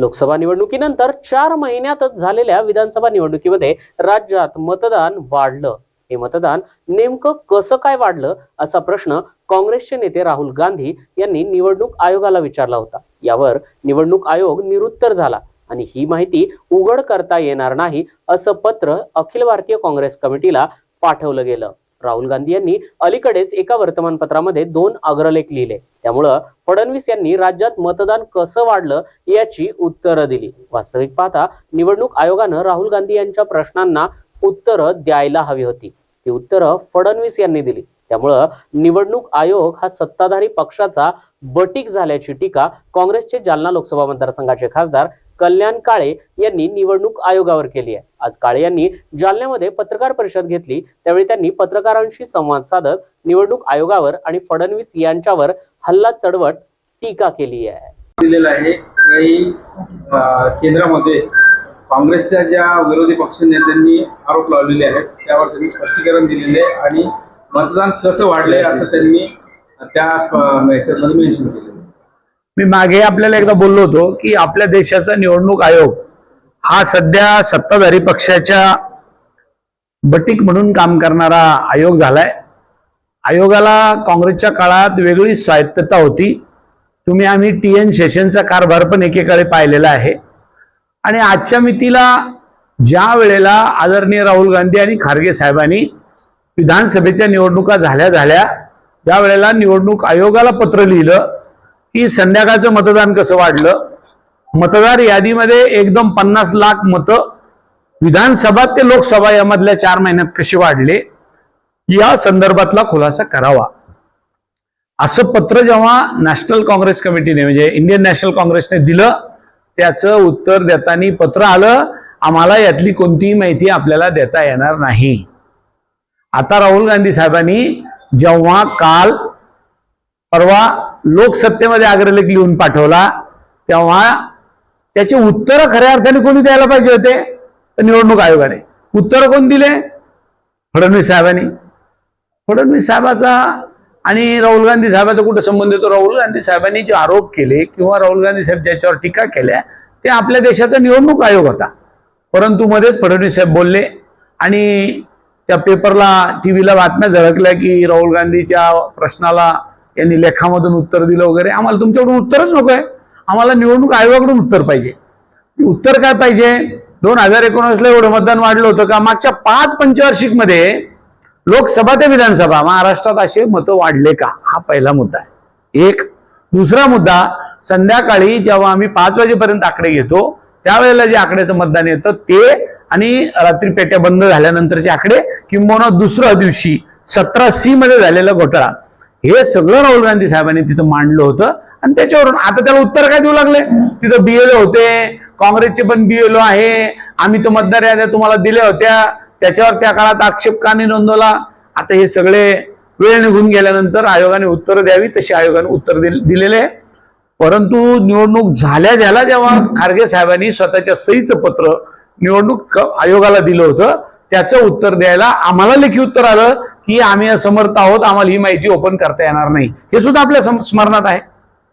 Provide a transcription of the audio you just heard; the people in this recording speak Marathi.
लोकसभा निवडणुकीनंतर चार महिन्यातच झालेल्या विधानसभा निवडणुकीमध्ये राज्यात मतदान वाढलं. हे मतदान नेमकं कसं काय वाढलं असा प्रश्न काँग्रेसचे नेते राहुल गांधी यांनी निवडणूक आयोगाला विचारला होता. यावर निवडणूक आयोग निरुत्तर झाला आणि ही माहिती उघड करता येणार नाही असं पत्र अखिल भारतीय काँग्रेस कमिटीला पाठवलं गेलं. राहुल गांधी यांनी अलीकडेच एका वर्तमानपत्रामध्ये दोन अग्रलेख लिहिले. त्यामुळं फडणवीस यांनी राज्यात मतदान कसं वाढलं याची उत्तरं दिली. वास्तविक पाहता निवडणूक आयोगानं राहुल गांधी यांच्या प्रश्नांना उत्तरं द्यायला हवी होती. ती उत्तरं फडणवीस यांनी दिली. त्यामुळं निवडणूक आयोग हा सत्ताधारी पक्षाचा बटीक झाल्याची टीका काँग्रेसचे जालना लोकसभा मतदारसंघाचे खासदार कल्याण काळे यांनी निवडणूक आयोगावर केली आहे. आज काळे यांनी जालन्यामध्ये पत्रकार परिषद घेतली. त्यावेळी त्यांनी पत्रकारांशी संवाद साधत निवडणूक आयोगावर आणि फडणवीस यांच्यावर हल्ला चढवट टीका केली आहे. दिलेला आहे. काही केंद्रामध्ये काँग्रेसच्या ज्या विरोधी पक्ष नेत्यांनी आरोप लावलेले आहेत त्यावर त्यांनी स्पष्टीकरण दिलेले आणि मतदान कसं वाढलंय असं त्यांनी त्या मेसेजमध्ये मेन्शन केलेलं मी मागे आपल्याला एकदा बोललो होतो की आपल्या देशाचा निवडणूक आयोग हा सध्या सत्ताधारी पक्षाच्या बटीक म्हणून काम करणारा आयोग झालाय. आयोगाला काँग्रेसच्या काळात वेगळी स्वायत्तता होती. तुम्ही आम्ही टी एन सेशनचा कारभार पण एकेकाळी पाहिलेला आहे. आणि आजच्या मितीला ज्या वेळेला आदरणीय राहुल गांधी आणि खारगे साहेबांनी विधानसभेच्या निवडणुका झाल्या झाल्या ज्या वेळेला निवडणूक आयोगाला पत्र लिहिलं की संध्याकाळचं मतदान कसं वाढलं? मतदार यादीमध्ये एकदम पन्नास लाख मतं. विधानसभा ते लोकसभा यामधल्या चार महिन्यात कसे वाढले? या संदर्भातला खुलासा करावा. असं पत्र जेव्हा नॅशनल काँग्रेस कमिटीने म्हणजे इंडियन नॅशनल काँग्रेसने दिलं त्याचं उत्तर देताना पत्र आलं आम्हाला यातली कोणतीही माहिती आपल्याला देता येणार नाही. आता राहुल गांधी साहेबांनी जेव्हा काल परवा लोकसत्तेमध्ये अग्रलेख लिहून पाठवला तेव्हा त्याचे उत्तर खऱ्या अर्थाने कोणी द्यायला पाहिजे होते? तर निवडणूक आयोगाने. उत्तर कोण दिले? फडणवीस साहेबांनी. फडणवीस साहेबाचा आणि राहुल गांधी साहेबाचा कुठं संबंध येतो? राहुल गांधी साहेबांनी जे आरोप केले किंवा राहुल गांधी साहेब ज्याच्यावर टीका केल्या ते आपल्या देशाचा निवडणूक आयोग होता. परंतु मध्येच फडणवीस साहेब बोलले आणि त्या पेपरला टी व्हीला बातम्या झळकल्या की राहुल गांधीच्या प्रश्नाला यांनी लेखामधून उत्तर दिलं वगैरे. आम्हाला तुमच्याकडून उत्तरच नको आहे. आम्हाला निवडणूक आयोगाकडून उत्तर पाहिजे. उत्तर काय पाहिजे? दोन हजार एकोणीसला एवढं मतदान वाढलं होतं का? मागच्या पाच पंचवार्षिकमध्ये लोकसभा ते विधानसभा महाराष्ट्रात असे मतं वाढले का? हा पहिला मुद्दा आहे. एक. दुसरा मुद्दा संध्याकाळी जेव्हा आम्ही पाच वाजेपर्यंत आकडे घेतो त्यावेळेला जे आकड्याचं मतदान येतं ते आणि रात्री पेट्या बंद झाल्यानंतरचे आकडे किंबहुना दुसऱ्या दिवशी सतरा सी मध्ये झालेला घोटाळा. हे सगळं राहुल गांधी साहेबांनी तिथं मांडलं होतं. आणि त्याच्यावरून आता त्याला उत्तर काय देऊ लागले? तिथं बीएलओ होते काँग्रेसचे पण बीएलओ आहे आम्ही तो मतदार याद्या तुम्हाला दिल्या होत्या. त्याच्यावर त्या काळात आक्षेप का नाही नोंदवला. आता हे सगळे वेळ निघून गेल्यानंतर आयोगाने उत्तर द्यावी तशी आयोगाने उत्तर दिलेले. आहे परंतु निवडणूक झाल्या झाल्या जेव्हा खारगे साहेबांनी स्वतःच्या सहीचं पत्र निवडणूक आयोगाला दिलं होतं. त्याचं उत्तर द्यायला आम्हाला लेखी उत्तर आलं की आम्ही असमर्थ आहोत आम्हाला ही माहिती ओपन करता येणार नाही. हे सुद्धा आपल्या स्मरणात आहे.